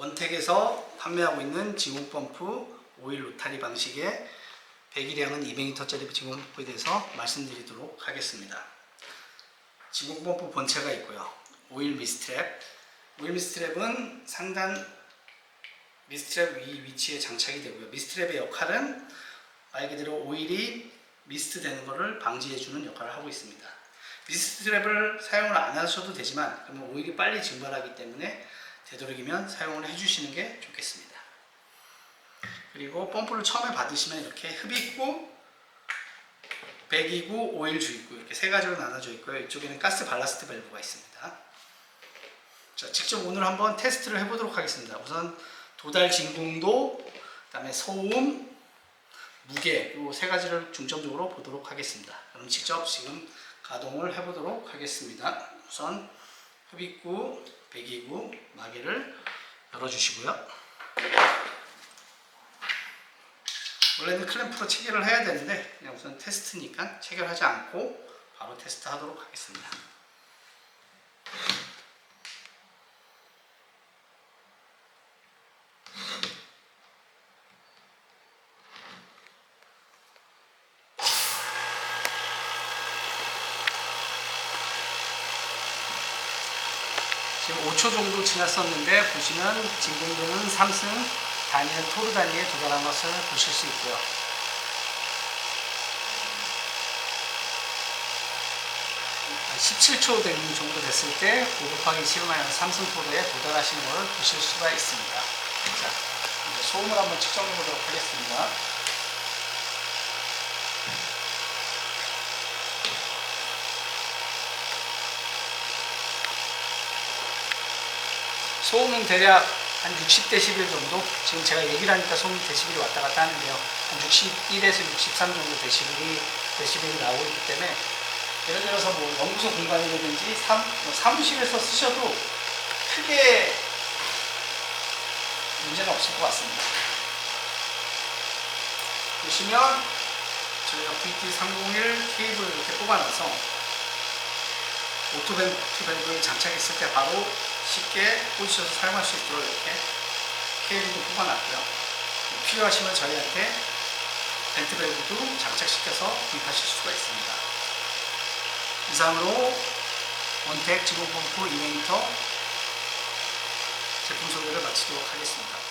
원택에서 판매하고 있는 진공 펌프 오일 로타리 방식의 배기량은 200리터짜리 진공 펌프에 대해서 말씀드리도록 하겠습니다. 진공 펌프 본체가 있고요. 오일 미스트랩. 오일 미스트랩은 상단 미스트랩 위 위치에 장착이 되고요. 미스트랩의 역할은 말 그대로 오일이 미스트 되는 것을 방지해 주는 역할을 하고 있습니다. 미스트랩을 사용을 안 하셔도 되지만 그러면 오일이 빨리 증발하기 때문에 되도록이면 사용을 해주시는 게 좋겠습니다. 그리고 펌프를 처음에 받으시면 이렇게 흡입구, 배기구, 오일 주입구 이렇게 세 가지로 나눠져 있고요. 이쪽에는 가스 발라스트 밸브가 있습니다. 자, 직접 오늘 한번 테스트를 해보도록 하겠습니다. 우선 도달 진공도, 그다음에 소음, 무게 이 세 가지를 중점적으로 보도록 하겠습니다. 그럼 직접 지금 가동을 해보도록 하겠습니다. 우선 흡입구, 배기구, 마개를 열어주시고요. 원래는 클램프로 체결을 해야 되는데 그냥 우선 테스트니까 체결하지 않고 바로 테스트하도록 하겠습니다. 지금 5초 정도 지났었는데 보시면 진공도는 3승 단위는 토르 단위에 도달한 것을 보실 수 있고요. 한 17초 된 정도 됐을 때 5 곱하기 7마이너스 3승 토르에 도달하시는 것을 보실 수가 있습니다. 자, 이제 소음을 한번 측정해 보도록 하겠습니다. 소음은 대략 한 60데시벨 정도? 지금 제가 얘기를 하니까 소음 데시벨이 왔다 갔다 하는데요. 한 61에서 63 정도 데시벨이 데시벨이 나오고 있기 때문에 예를 들어서 뭐 연구소 공간이라든지 사, 뭐 사무실에서 쓰셔도 크게 문제는 없을 것 같습니다. 보시면 저희가 VT301 케이블을 이렇게 뽑아놔서 밸브를 장착했을 때 바로 쉽게 꽂으셔서 사용할 수 있도록 이렇게 케이블도 뽑아놨고요. 필요하시면 저희한테 벤트 밸브도 장착시켜서 구입하실 수가 있습니다. 이상으로 원택 지붕 펌프 2m 제품 소개를 마치도록 하겠습니다.